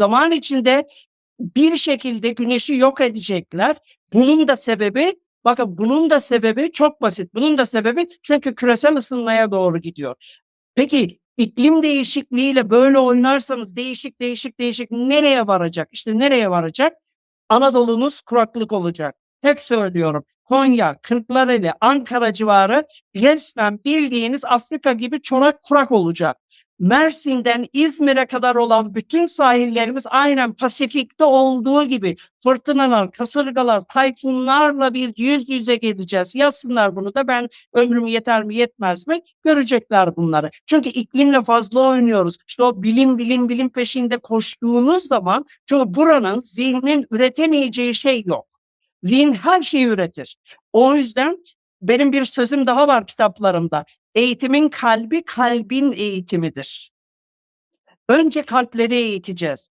Zaman içinde bir şekilde güneşi yok edecekler. Bunun da sebebi bakın bunun da sebebi çok basit. Bunun da sebebi çünkü küresel ısınmaya doğru gidiyor. Peki iklim değişikliğiyle böyle oynarsanız değişik değişik değişik nereye varacak? İşte nereye varacak? Anadolu'nuz kuraklık olacak. Hep söylüyorum. Konya, Kırklareli, Ankara civarı resmen bildiğiniz Afrika gibi çorak kurak olacak. Mersin'den İzmir'e kadar olan bütün sahillerimiz aynen Pasifik'te olduğu gibi fırtınalar, kasırgalar, tayfunlarla bir yüz yüze geleceğiz. Yazsınlar bunu da ben ömrüm yeter mi yetmez mi görecekler bunları. Çünkü iklimle fazla oynuyoruz. İşte o bilim bilim bilim peşinde koştuğunuz zaman çünkü buranın zihnin üretemeyeceği şey yok. Zihin her şeyi üretir. O yüzden benim bir sözüm daha var kitaplarımda. Eğitimin kalbi kalbin eğitimidir. Önce kalpleri eğiteceğiz.